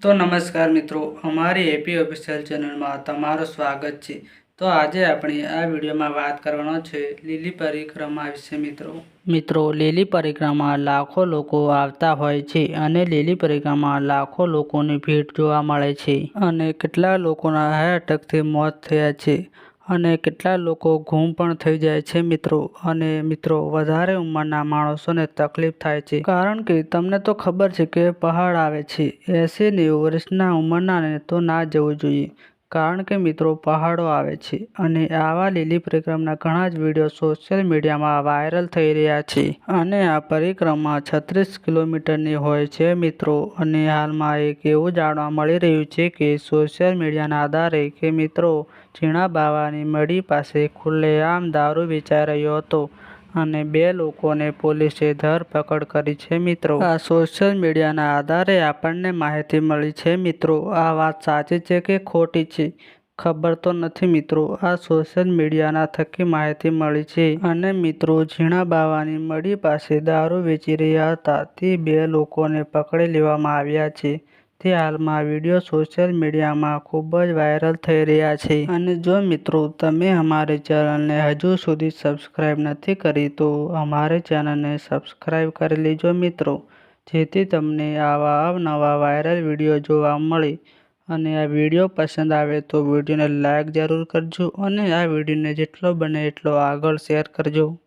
તો નમસ્કાર મિત્રો, અમારી એપી ઓફિશિયલ ચેનલમાં તમારું સ્વાગત છે. તો આજે આપણે આ વિડીયોમાં વાત કરવાનો છે લીલી પરિક્રમા વિશે મિત્રો. મિત્રો, લીલી પરિક્રમા લાખો લોકો આવતા હોય છે અને લીલી પરિક્રમા લાખો લોકોની ભીડ જોવા મળે છે અને કેટલા લોકોના હાર્ટ એટેકથી મોત થયા છે. અને કેટલા લોકો ગુમ પણ થઈ જાય છે મિત્રો. અને મિત્રો, વધારે ઉંમરના માણસોને તકલીફ થાય છે. કારણ કે તમને તો ખબર છે કે પહાડ આવે છે. એંસી નેવું વર્ષના ઉંમરના તો ના જવું જોઈએ. કારણ કે મિત્રો પહાડો આવે છે અને આવા લીલી પરિક્રમાના ઘણા જ વીડિયો સોશિયલ મીડિયામાં વાયરલ થઈ રહ્યા છે. અને આ પરિક્રમા છત્રીસ કિલોમીટરની હોય છે મિત્રો અને હાલમાં એક એવું જાણવા મળી રહ્યું છે કે સોશિયલ મીડિયાના આધારે કે મિત્રો ચીણા બાવાની મઢી પાસે ખુલ્લેઆમ દારૂ વેચાઈ રહ્યો હતો. અને બે લોકોને પોલીસે ધરપકડ કરી છે, મિત્રો. આ સોશિયલ મીડિયાના આધારે આપણને માહિતી મળી છે, મિત્રો. આ વાત સાચી છે કે ખોટી છે? ખબર તો નથી, મિત્રો. આ સોશિયલ મીડિયાના થકી માહિતી મળી છે. અને મિત્રો, ઝીણા બાવાની મળી પાસે દારૂ વેચી રહ્યા હતા. તે બે લોકોને પકડી લેવામાં આવ્યા છે. તે હાલમાં વીડિયો સોશિયલ મીડિયામાં ખૂબ જ વાયરલ થઈ રહ્યા છે. અને જો મિત્રો, તમે અમારી ચેનલને હજુ સુધી સબસ્ક્રાઇબ નથી કરી, તો અમારી ચેનલને સબસ્ક્રાઇબ કરી લેજો મિત્રો. જેથી તમને આવા અવનવા વાયરલ વીડિયો જોવા મળે. અને આ વીડિયો પસંદ આવે તો વિડીયોને લાઇક જરૂર કરજો અને આ વિડીયોને જેટલો બને એટલો આગળ શેર કરજો.